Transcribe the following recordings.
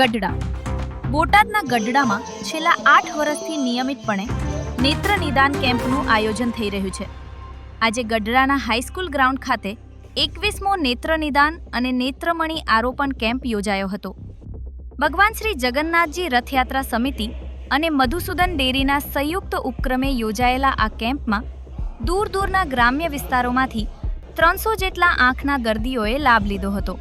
ગઢડા. બોટાદના ગઢડામાં છેલ્લા આઠ વર્ષથી નિયમિતપણે નેત્ર નિદાન કેમ્પનું આયોજન થઈ રહ્યું છે. આજે ગઢડાના હાઈસ્કૂલ ગ્રાઉન્ડ ખાતે એકવીસમો નેત્ર નિદાન અને નેત્રમણી આરોપણ કેમ્પ યોજાયો હતો. ભગવાન શ્રી જગન્નાથજી રથયાત્રા સમિતિ અને મધુસૂદન ડેરીના સંયુક્ત ઉપક્રમે યોજાયેલા આ કેમ્પમાં દૂર દૂરના ગ્રામ્ય વિસ્તારોમાંથી ત્રણસો જેટલા આંખના દર્દીઓએ લાભ લીધો હતો.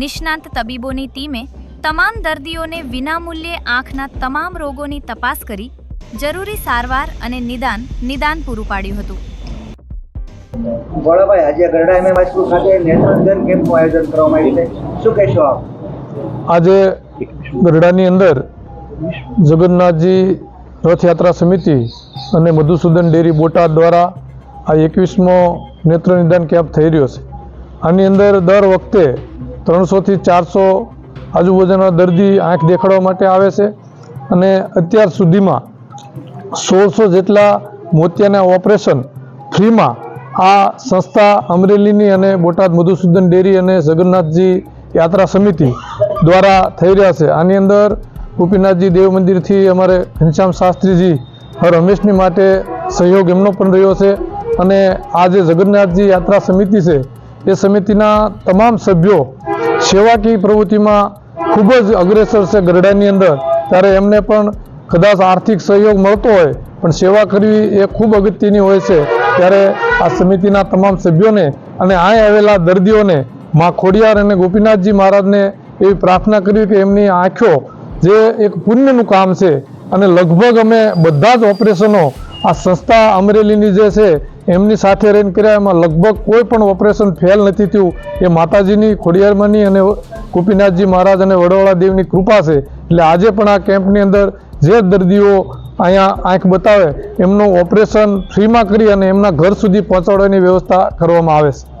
નિષ્ણાંત તબીબોની ટીમે તમામ દર્દીઓને વિનામૂલ્યે આંખના તમામ રોગોની તપાસ કરી જરૂરી સારવાર અને નિદાન નિદાન પૂરું પાડ્યું હતું. ભોળાભાઈ આજે ગરડા એમએમ સ્કૂલ ખાતે નેત્રનિદાન કેમ્પનું આયોજન કરવામાં આવ્યું છે. શું કહેશો આપ? આજે ગરડાની અંદર જગન્નાથજી રથયાત્રા સમિતિ અને મધુસૂદન ડેરી બોટાદ દ્વારા આ એકવીસમો નેત્ર નિદાન કેમ્પ થઈ રહ્યો છે. આની અંદર દર વખતે ત્રણસોથી ચારસો આજુબાજુના દર્દી આંખ દેખાડવા માટે આવે છે. અને અત્યાર સુધીમાં સોળસો જેટલા મોતિયાના ઓપરેશન ફ્રીમાં આ સંસ્થા અમરેલીની અને બોટાદ મધુસૂદન ડેરી અને જગન્નાથજી યાત્રા સમિતિ દ્વારા થઈ રહ્યા છે. આની અંદર ગોપીનાથજી દેવ મંદિરથી અમારે ઘનશ્યામ શાસ્ત્રીજી હર હંમેશની માટે સહયોગ એમનો પણ રહ્યો છે. અને આ જે જગન્નાથજી યાત્રા સમિતિ છે, એ સમિતિના તમામ સભ્યો સેવાકીય પ્રવૃત્તિમાં ખૂબ જ અગ્રેસર છે ગરડાની અંદર. ત્યારે એમને પણ કદાચ આર્થિક સહયોગ મળતો હોય, પણ સેવા કરવી એ ખૂબ અગત્યની હોય છે. ત્યારે આ સમિતિના તમામ સભ્યોને અને અહીં આવેલા દર્દીઓને મા ખોડિયાર અને ગોપીનાથજી મહારાજને એવી પ્રાર્થના કરવી કે એમની આંખો જે એક પુણ્યનું કામ છે અને લગભગ અમે બધા જ ઓપરેશનો આ સંસ્થા અમરેલીની જે છે એમની સાથે રહીને કર્યા, એમાં લગભગ કોઈ પણ ઓપરેશન ફેલ નથી થયું. એ માતાજીની, ખોડિયારમાંની અને ગોપીનાથજી મહારાજ અને વડોળા દેવની કૃપા છે. એટલે આજે પણ આ કેમ્પની અંદર જે દર્દીઓ અહીંયા આંખ બતાવે, એમનું ઓપરેશન ફ્રીમાં કરી અને એમના ઘર સુધી પહોંચાડવાની વ્યવસ્થા કરવામાં આવે છે.